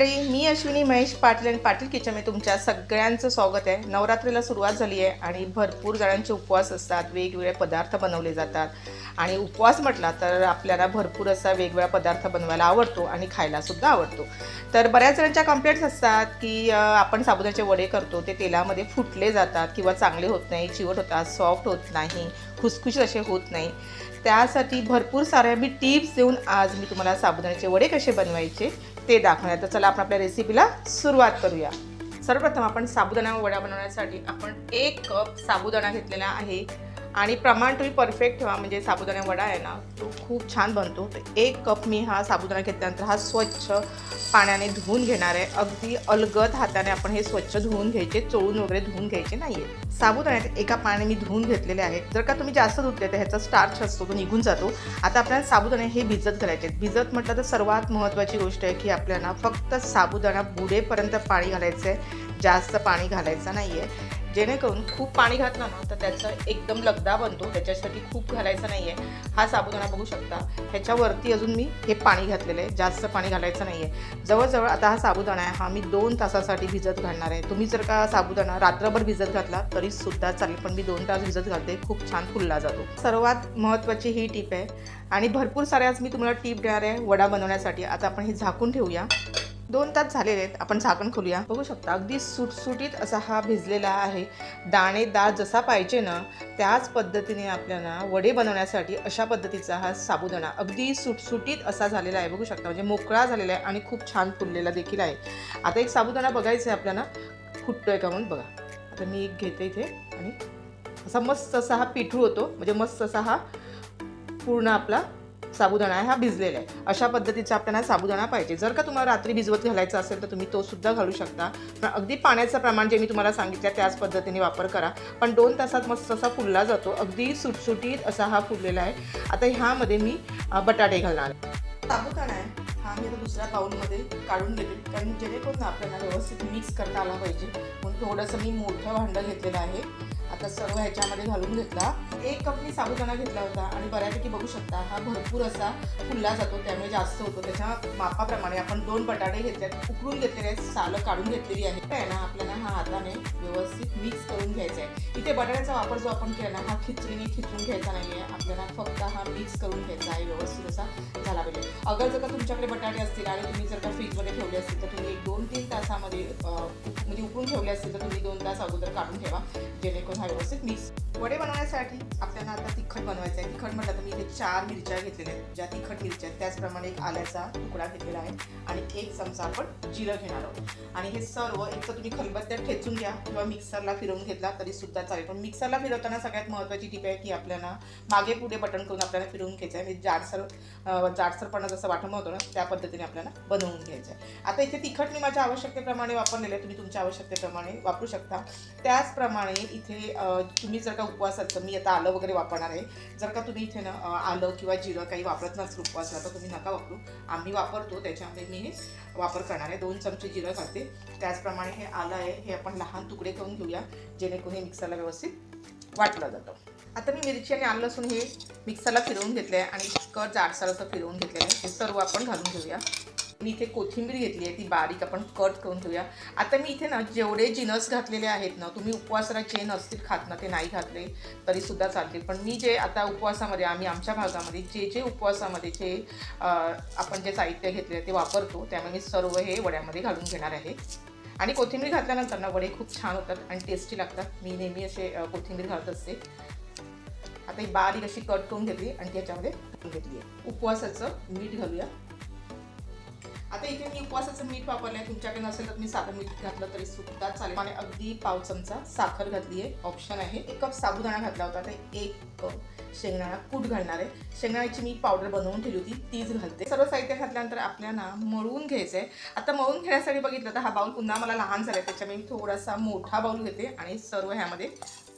मंडळी मी अश्विनी महेश पाटील आणि पाटील किचनमध्ये तुमच्या सगळ्यांचं स्वागत आहे. नवरात्रीला सुरुवात झाली आहे आणि भरपूर जणांचे उपवास असतात वेगवेगळे पदार्थ बनवले जातात. आणि उपवास म्हटला तर आपल्याला भरपूर असा वेगवेगळा पदार्थ बनवायला आवडतो आणि खायलासुद्धा आवडतो. तर बऱ्याच जणांच्या कंप्लेंट्स असतात की आपण साबुदाण्याचे वडे करतो ते तेलामध्ये फुटले जातात किंवा चांगले होत नाही चिवट होतात सॉफ्ट होत नाही खुसखुशीत असे होत नाही. त्यासाठी भरपूर साऱ्या मी टिप्स देऊन आज मी तुम्हाला साबुदाण्याचे वडे कसे बनवायचे ते दाखवणार तर चला आपण आपल्या रेसिपीला सुरुवात करूया. सर्वप्रथम आपण साबुदाणा वडा बनवण्यासाठी आपण एक कप साबुदाणा घेतलेला आहे. आणि प्रमाण तुम्ही परफेक्ट ठेवा म्हणजे साबुदाणा वडा आहे ना तो खूप छान बनतो. तर एक कप मी हा साबुदाणा घेतल्यानंतर हा स्वच्छ पाण्याने धुवून घेणार आहे. अगदी अलगद हाताने आपण हे स्वच्छ धुवून घ्यायचे चोळून वगैरे धुवून घ्यायचे नाही आहे साबुदाण्यात एका पाण्याने मी धुवून घेतलेले आहेत. जर का तुम्ही जास्त धुतले तर ह्याचा स्टार्च असतो तो निघून जातो. आता आपल्याला साबुदाणे हे भिजत घालायचे भिजत म्हटलं तर सर्वात महत्त्वाची गोष्ट आहे की आपल्याला फक्त साबुदाणा बुडेपर्यंत पाणी घालायचं आहे जास्त पाणी घालायचं नाही आहे जेणेकरून खूप पाणी घातलं ना तर त्याचा एकदम लगदा बनतो. त्याच्यासाठी खूप घालायचं नाही आहे हा साबुदाणा बघू शकता. ह्याच्यावरती अजून मी हे पाणी घातलेलं आहे. जास्त पाणी घालायचं नाही आहे जवळजवळ आता हा साबुदाणा आहे. हा मी दोन तासासाठी भिजत घालणार आहे. तुम्ही जर का साबुदाणा रात्रभर भिजत घातला तरी सुद्धा चालेल. पण मी दोन तास भिजत घालते. खूप छान फुलला जातो. सर्वात महत्त्वाची ही टीप आहे. आणि भरपूर साऱ्या आज मी तुम्हाला टीप देणार आहे वडा बनवण्यासाठी. आता आपण हे झाकून ठेवूया. दोन तास झालेले आहेत. आपण झाकण खोलूया. बघू शकता अगदी सुटसुटीत असा हा भिजलेला आहे. दाणेदार जसा पाहिजे ना त्याच पद्धतीने आपल्याला वडे बनवण्यासाठी अशा पद्धतीचा हा साबुदाणा अगदी सुटसुटीत असा झालेला आहे. बघू शकता म्हणजे मोकळा झालेला आहे आणि खूप छान फुललेला देखील आहे. आता एक साबुदाणा बघायचा आहे आपल्याला. फुटतोय का म्हणून? बघा. आता मी एक घेते इथे आणि असा मस्त असा हा पिठू होतो. म्हणजे मस्त असा हा पूर्ण आपला साबुदाणा हा भिजलेला आहे. अशा पद्धतीचा आपल्याला साबुदाणा पाहिजे. जर का तुम्हाला रात्री भिजवत घालायचा असेल तर तुम्ही तो सुद्धा घालू शकता. पण अगदी पाण्याचं प्रमाण जे मी तुम्हाला सांगितलं त्याच पद्धतीने वापर करा. पण दोन तासात मस्त असा फुलला जातो. अगदी सुटसुटीत असा हा फुललेला आहे. आता ह्यामध्ये मी बटाटे घालणार साबुदाणा आहे. हा मी दुसऱ्या बाउलमध्ये काढून घेते कारण जेणेकरून आपल्याला व्यवस्थित मिक्स करता आला पाहिजे. म्हणून थोडंसं मी मोठं भांडं घेतलेलं आहे. आता सर्व ह्याच्यामध्ये घालून घेतला. एक कप मी साबुदाणा घेतला होता आणि बऱ्यापैकी बघू शकता हा भरपूर असा फुलला जातो त्यामुळे जास्त होतो. त्याच्या मापाप्रमाणे आपण दोन बटाटे घेतल्यात उकळून घेतलेले आहेत सालं काढून घेतलेली आहे. काय ना आपल्याला हा हाताने व्यवस्थित मिक्स करून घ्यायचा आहे. इथे बटाट्याचा वापर जो आपण केला ना हा खिचडीने खिचून घ्यायचा नाही आहे आपल्याला फक्त हा मिक्स करून घ्यायचा आहे व्यवस्थित असा झाला पाहिजे. अगर जर का तुमच्याकडे बटाटे असतील आणि तुम्ही जर का फ्रीजमध्ये ठेवले असतील तर तुम्ही एक दोन तीन तासामध्ये म्हणजे उकळून ठेवले असतील तर तुम्ही दोन तास अगोदर काढून ठेवा. जेणेकरून हा व्यवस्थित मिक्स वडे बनवण्यासाठी आपल्याला आता तिखट बनवायचं आहे तिखट म्हटलं तर मी इथे चार मिरच्या घेतलेल्या आहेत. ज्या तिखट मिरच्या आहेत त्याचप्रमाणे एक आल्याचा तुकडा घेतलेला आहे आणि एक चमचा आपण जिरं घेणार आहोत. आणि हे सर्व एक तर तुम्ही खलबत्त्यात ठेचून घ्या किंवा मिक्सरला फिरवून घेतला तरी सुद्धा चालेल. पण मिक्सरला फिरवताना सगळ्यात महत्त्वाची टीप आहे की आपल्याला मागे पुढे बटन करून आपल्याला फिरवून घ्यायचं आहे म्हणजे जाडसर जाडसरपणा जसं वाटण होतं ना त्या पद्धतीने आपल्याला बनवून घ्यायचं आहे आता इथे तिखट मी माझ्या आवश्यकतेप्रमाणे वापरलेलं आहे तुम्ही तुमच्या आवश्यकतेप्रमाणे वापरू शकता. त्याचप्रमाणे इथे तुम्ही जर का उपवासाचं मी आता आलं वगैरे वापरणार आहे. जर का तुम्ही इथे ना आलं किंवा जिरं काही वापरत नसेल उपवासला तर तुम्ही नका वापरू. आम्ही वापरतो त्याच्यामध्ये मी हे वापर करणार आहे. दोन चमचे जिरं घालते. त्याचप्रमाणे हे आलं आहे हे आपण लहान तुकडे करून घेऊया जेणेकरून हे मिक्सरला व्यवस्थित वाटलं जातं. आता मी मिरची आणि आलं लसूण हे मिक्सरला फिरवून घेतलं आहे आणि कट जाडसर असं फिरवून घेतलेलं आहे. हे सर्व आपण घालून घेऊया. मी इथे कोथिंबीर घेतली आहे ती बारीक आपण कट करून ठेवूया आता मी इथे ना जेवढे जिनस घातलेले आहेत ना तुम्ही उपवासाला जे नसतील खात ना ते नाही घातले तरीसुद्धा चालते चालतील. पण मी जे आता उपवासामध्ये आम्ही आमच्या भागामध्ये जे जे उपवासामध्ये जे आपण जे साहित्य घेतले ते वापरतो त्यामुळे मी सर्व हे वड्यामध्ये घालून घेणार आहे. आणि कोथिंबीर घातल्यानंतर ना वडे खूप छान होतात आणि टेस्टी लागतात. मी नेहमी असे कोथिंबीर घालत असते. आता ही बारीक अशी कट करून घेतली आणि त्याच्यामध्ये घेतली आहे. उपवासाचं मीठ घालूया. आता इथे मी उपवासाचं मीठ वापरलं आहे तुमच्याकडे नसेल तर मी साधं मीठ घातलं तरी सुद्धा चालेल. आणि अगदी पाव चमचा साखर घातली आहे. ऑप्शन आहे. एक कप साबुदाणा घातला होता. तर एक कप शेंगदाणा कूट घालणार आहे. शेंगदाण्याची मी पावडर बनवून ठेवली होती. तीच घालते. सर्व साहित्य घातल्यानंतर आपल्याला मळून घ्यायचं आहे आता मळून घेण्यासाठी बघितलं तर हा बाऊल पुन्हा मला लहान झाला आहे त्याच्यामुळे मी थोडासा मोठा बाऊल घेते आणि सर्व ह्यामध्ये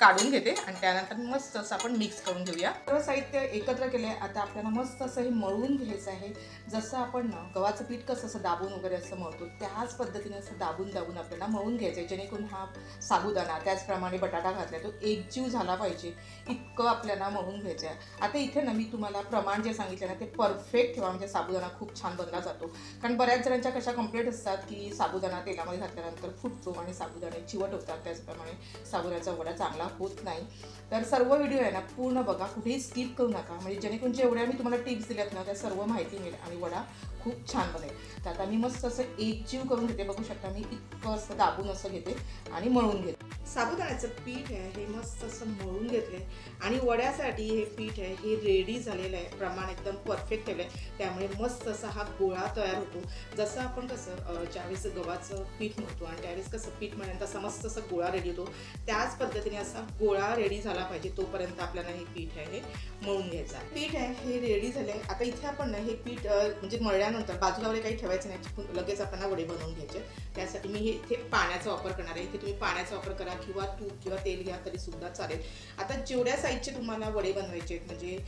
काढून घेते. आणि त्यानंतर मस्त असं आपण मिक्स करून घेऊया. सर्व साहित्य एकत्र केले आता आपल्याला मस्त असं हे मळून घ्यायचं आहे. जसं आपण गव्हाचं पीठ कसं असं दाबून वगैरे असं मळतो त्याच पद्धतीने असं दाबून दाबून आपल्याला मळून घ्यायचं आहे जेणेकरून हा साबुदाणा त्याचप्रमाणे बटाटा घातला तो एकजीव झाला पाहिजे इतकं आपल्याला मळून घ्यायचं आहे आता इथे ना मी तुम्हाला प्रमाण जे सांगितलं ना ते परफेक्ट ठेवा म्हणजे साबुदाणा खूप छान बनला जातो. कारण बऱ्याच जणांच्या कशा कंप्लेंट असतात की साबुदाणा तेलामध्ये घातल्यानंतर फुटतो आणि साबुदाणे चिवट होतात त्याचप्रमाणे साबुदाण्याचा वडा चांगला होत नाही. तर सर्व व्हिडिओ आहे ना पूर्ण बघा कुठेही स्किप करू नका. म्हणजे जेणेकरून जेवढ्या मी तुम्हाला टिप्स दिल्यात ना त्या सर्व माहिती मिळेल आणि वडा खूप छान बनेल. तर आता मी मस्त असं एकजीव करून घेते. बघू शकता मी इतकं असं दाबून असं घेते आणि मळून घेते. साबुदाण्याचं पीठ आहे. हे मस्त असं मळून घेतलं आहे आणि वड्यासाठी हे पीठ आहे हे रेडी झालेलं आहे. प्रमाण एकदम परफेक्ट ठेवलं आहे त्यामुळे मस्त असा हा गोळा तयार होतो. जसं आपण कसं ज्यावेळेस गव्हाचं पीठ म्हणतो आणि त्यावेळेस कसं पीठ म्हणेल तसा मस्त असा गोळा रेडी होतो. त्याच पद्धतीने असा गोळा रेडी झाला पाहिजे तोपर्यंत आपल्याला हे पीठ आहे हे मळून घ्यायचं पीठ आहे हे रेडी झालं आहे आता इथे आपण ना हे पीठ म्हणजे मळल्यानंतर बाजूला वगैरे काही ठेवायचं नाही. लगेच आपण वडे बनवून घ्यायचे. त्यासाठी मी हे इथे पाण्याचा वापर करणार आहे. इथे तुम्ही पाण्याचा वापर करा किंवा तूप किंवा तेल घ्या तरी सुद्धा चालेल. आता जेवढ्या साईजचे तुम्हाला वडे बनवायचे आहेत. म्हणजे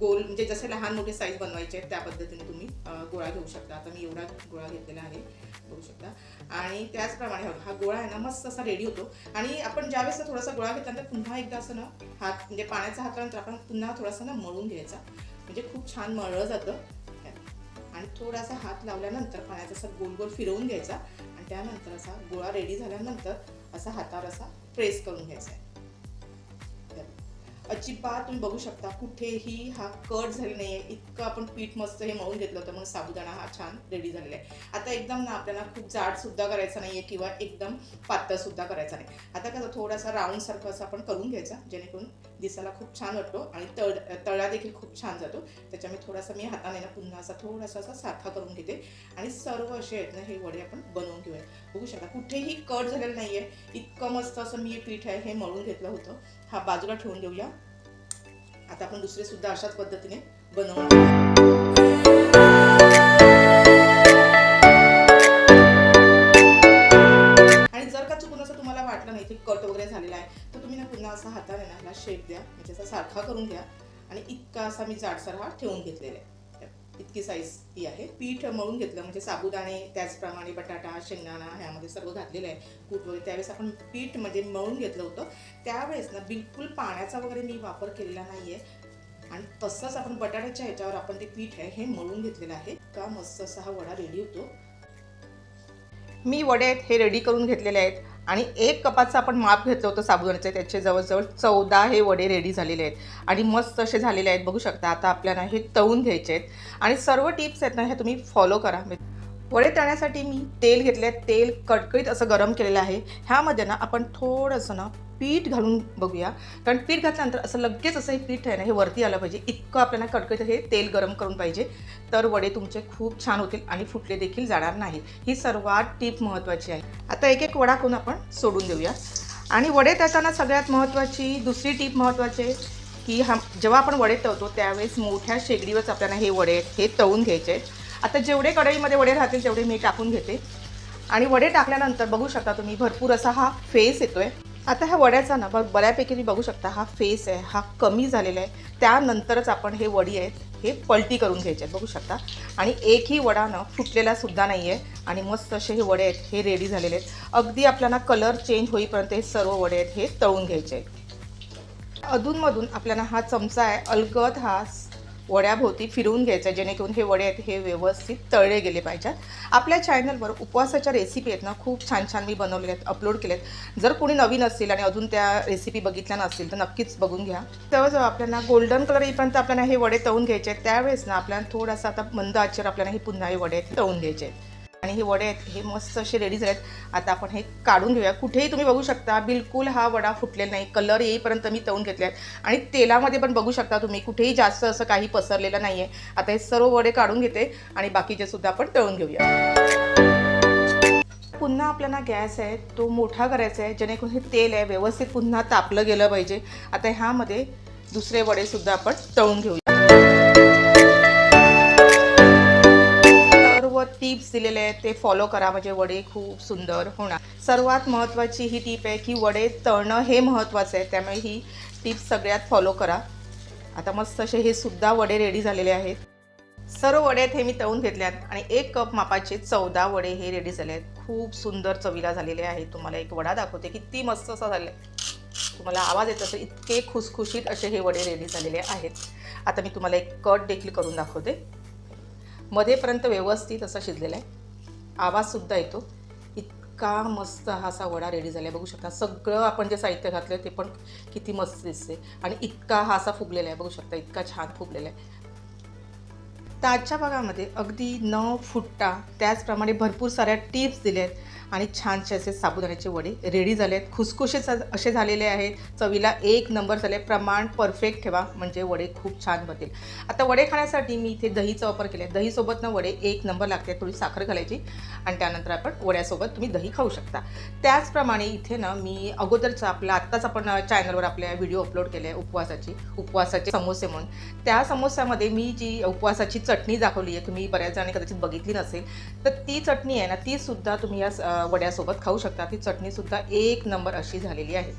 गोल म्हणजे जसे लहान मोठे साईज बनवायचे आहेत त्या पद्धतीने तुम्ही गोळा घेऊ शकता. आता मी एवढा गोळा घेतलेला आहे बघू शकता. आणि त्याचप्रमाणे हा- गोळा आहे ना मस्त असा रेडी होतो. आणि आपण ज्यावेळेस थोडासा गोळा घेतल्यानंतर पुन्हा एकदा असं ना हात म्हणजे पाण्याचा हात आपण पुन्हा थोडासा ना मळून घ्यायचा. म्हणजे खूप छान मळलं जातं. आणि थोडासा हात लावल्यानंतर पाण्याचा असा गोल गोल फिरवून घ्यायचा. आणि त्यानंतर असा गोळा रेडी झाल्यानंतर असा हातावर असा प्रेस करून घ्यायचा आहे. अजिबात तुम्ही बघू शकता कुठेही हा कट झाले आहे इतकं आपण पीठ मस्त हे मळून घेतलं होतं म्हणून साबुदाणा हा छान रेडी झालेला आहे. आता एकदम ना आपल्याला खूप जाडसुद्धा करायचा नाही आहे किंवा एकदम पातळसुद्धा करायचा नाही. आता कसं थोडासा राऊंडसारखं असं आपण करून घ्यायचा जेणेकरून दिसायला खूप छान वाटतो आणि तळ तळा देखील खूप छान जातो. त्याच्यामुळे थोडासा मी हाताने ना पुन्हा असा थोडासा असा सारखा करून घेते. आणि सर्व असे आहेत ना हे वडे आपण बनवून घेऊया. बघू शकता कुठेही कट झालेलं नाही आहे इतकं मस्त असं मी हे पीठ आहे हे मळून घेतलं होतं. हा बाजूला ठेवून देऊया. आता आपण दुसरे सुद्धा अशाच पद्धतीने बनवून आणि जर का चुकून असं तुम्हाला वाटलं नाही की कट वगैरे झालेला आहे तर तुम्ही ना पुन्हा असा हाताने ना ह्याला शेप द्या म्हणजे असा सारखा करून घ्या. आणि इतका असा मी जाडसर हा ठेवून घेतलेला आहे. इतकी साईज ही आहे. पीठ मळून घेतलं म्हणजे साबुदाणे त्याचप्रमाणे बटाटा शेंगदाणा ह्यामध्ये सर्व घातलेलं आहे. कूट वगैरे. त्यावेळेस आपण पीठ म्हणजे मळून घेतलं होतं. त्यावेळेस ना बिलकुल पाण्याचा वगैरे मी वापर केलेला नाही आहे आणि तसंच आपण बटाट्याच्या ह्याच्यावर आपण ते पीठ आहे हे मळून घेतलेलं आहे. का? मस्त असा हा वडा रेडी होतो. मी वडे आहेत हे रेडी करून घेतलेले आहेत. आणि एक कपाचं आपण माप घेतलं होतं साबुदाण्याचं त्याचे जवळजवळ चौदा हे वडे रेडी झालेले आहेत. आणि मस्त असे झालेले आहेत बघू शकता. आता आपल्याला हे तळून घ्यायचे आहेत. आणि सर्व टिप्स आहेत ना हे तुम्ही फॉलो करा. वडे तळण्यासाठी मी तेल घेतले आहे तेल कडकडीत असं गरम केलेलं आहे. ह्यामध्ये ना आपण थोडंसं ना पीठ घालून बघूया. कारण पीठ घातल्यानंतर असं लगेच असं हे पीठ आहे ना हे वरती आलं पाहिजे. इतकं आपल्याला कडकडीत हे तेल गरम करून पाहिजे. तर वडे तुमचे खूप छान होतील आणि फुटले देखील जाणार नाही ही सर्वात टीप महत्त्वाची आहे. आता एक एक वडा करून आपण सोडून देऊया. आणि वडे तळताना सगळ्यात महत्त्वाची दुसरी टीप महत्त्वाची आहे की हा जेव्हा आपण वडे तळतो त्यावेळेस मोठ्या शेगडीवरच आपल्याला हे वडे आहेत हे तळून घ्यायचे आहेत. आता जेवढे कढईमध्ये वडे राहतील तेवढे मी टाकून घेते. आणि वडे टाकल्यानंतर बघू शकता तुम्ही भरपूर असा हा फेस येतोय. आता ह्या वड्याचा ना बघ बऱ्यापैकी तुम्ही बघू शकता हा फेस आहे हा कमी झालेला आहे. त्यानंतरच आपण हे वडी आहेत हे पलटी करून घ्यायचे आहेत बघू शकता. आणि एकही वडा ना फुटलेला सुद्धा नाही आहे आणि मस्त असे हे वडे आहेत हे रेडी झालेले आहेत. अगदी आपल्याला कलर चेंज होईपर्यंत हे सर्व वडे आहेत हे तळून घ्यायचे आहेत. अधूनमधून आपल्याला हा चमचा आहे अलगद हा वड्याभोवती फिरवून घ्यायचा जेणेकरून हे वडे आहेत हे व्यवस्थित तळले गेले पाहिजेत. आपल्या चॅनलवर उपवासाच्या रेसिपी आहेत ना खूप छान छान मी बनवलेल्या आहेत अपलोड केलेत. जर कोणी नवीन असतील आणि अजून त्या रेसिपी बघितल्या नसतील तर नक्कीच बघून घ्या. तेव्हा आपल्याला गोल्डन कलर येईपर्यंत आपल्याला हे वडे तळून घ्यायचे आहेत. त्यावेळेस ना आपल्याला थोडासा आता मंद आचेवर आपल्याला हे पुन्हा हे वडे तळून घ्यायचे आहेत. आणि हे वडे आहेत हे मस्त असे रेडी झाले आहेत. आता आपण हे काढून घेऊया. कुठेही तुम्ही बघू शकता बिलकुल हा वडा फुटलेला नाही. कलर येईपर्यंत मी तळून घेतले आहेत. आणि तेलामध्ये पण बघू शकता तुम्ही कुठेही जास्त असं काही पसरलेलं नाही आहे आता हे सर्व वडे काढून घेते आणि बाकीचे सुद्धा आपण तळून घेऊया. पुन्हा आपल्याला गॅस आहे तो मोठा करायचा आहे जेणेकरून हे तेल आहे व्यवस्थित पुन्हा तापलं गेलं पाहिजे. आता ह्यामध्ये दुसरे वडे सुद्धा आपण तळून घेऊया. सर्व टिप्स दिलेले आहेत ते फॉलो करा. म्हणजे वडे खूप सुंदर होणार. सर्वात महत्त्वाची ही टीप आहे की वडे तळणं हे महत्त्वाचं आहे. त्यामुळे ही टिप्स सगळ्यात फॉलो करा. आता मस्त असे हे सुद्धा वडे रेडी झालेले आहेत. सर्व वडे आहेत हे मी तळून घेतले आहेत आणि एक कप मापाचे चौदा वडे हे रेडी झाले आहेत. खूप सुंदर चवीला झालेले आहेत. तुम्हाला एक वडा दाखवते. किती मस्त असं झालं तुम्हाला आवाज येत असेल इतके खुसखुशीत असे हे वडे रेडी झालेले आहेत. आता मी तुम्हाला एक कट देखील करून दाखवते. मध्येपर्यंत व्यवस्थित असा शिजलेला आहे. आवाजसुद्धा येतो. इतका मस्त हा असा वडा रेडी झाला आहे बघू शकता सगळं आपण जे साहित्य घातलं ते पण किती मस्त दिसते आणि इतका हा असा फुगलेला आहे. बघू शकता इतका छान फुगलेला आहे. तर आजच्या भागामध्ये अगदी न फुटता त्याचप्रमाणे भरपूर साऱ्या टिप्स दिल्या आहेत आणि छानसे असे साबुदाण्याचे वडे रेडी झाले आहेत खुसखुशीच असे झालेले आहेत. चवीला एक नंबर झाले. प्रमाण परफेक्ट ठेवा. म्हणजे वडे खूप छान बनतील. आता वडे खाण्यासाठी मी इथे दहीचा वापर केला आहे दहीसोबत ना वडे एक नंबर लागते. थोडी साखर घालायची. आणि त्यानंतर आपण वड्यासोबत तुम्ही दही खाऊ शकता. त्याचप्रमाणे इथे ना मी अगोदरचा आपला आत्ताच आपण चॅनलवर आपल्या व्हिडिओ अपलोड केले आहे उपवासाची. उपवासाचे समोसे म्हणून. त्या समोस्यामध्ये मी जी उपवासाची चटणी दाखवली आहे तुम्ही बऱ्याच जणांनी कदाचित बघितली नसेल तर ती चटणी आहे ना तीसुद्धा तुम्ही या वड्यासोबत खाऊ शकता. ती चटणीसुद्धा एक नंबर अशी झालेली आहे.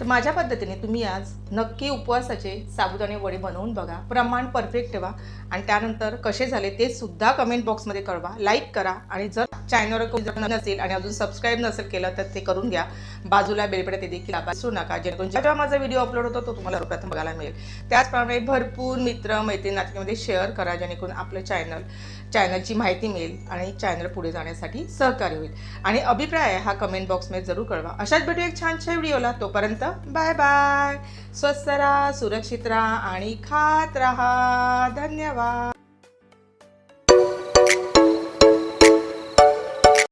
तर माझ्या पद्धतीने तुम्ही आज नक्की उपवासाचे साबुदाणे वडे बनवून बघा. प्रमाण परफेक्ट ठेवा. आणि त्यानंतर कसे झाले ते सुद्धा कमेंट बॉक्समध्ये कळवा. लाईक करा आणि जर चॅनलवर कोणी नसेल आणि अजून सबस्क्राईब नसेल केलं तर ते करून घ्या. बाजूला बेलपेडे ते देखील दाबा विसरू नका. जेणेकरून जेव्हा माझा व्हिडिओ अपलोड होतो तो तुम्हाला प्रथम बघायला मिळेल. त्याचप्रमाणे भरपूर मित्र मैत्रीण नातेमध्ये शेअर करा जेणेकरून आपलं चॅनल चॅनलची माहिती मिळेल आणि चॅनल पुढे जाण्यासाठी सहकार्य होईल. आणि अभिप्राय हा कमेंट बॉक्समध्ये जरूर कळवा. अशाच भेटू एक छानशा व्हिडिओला तोपर्यंत बाय बाय स्वस्त राहा सुरक्षित राहा आणि खात राहा. धन्यवाद.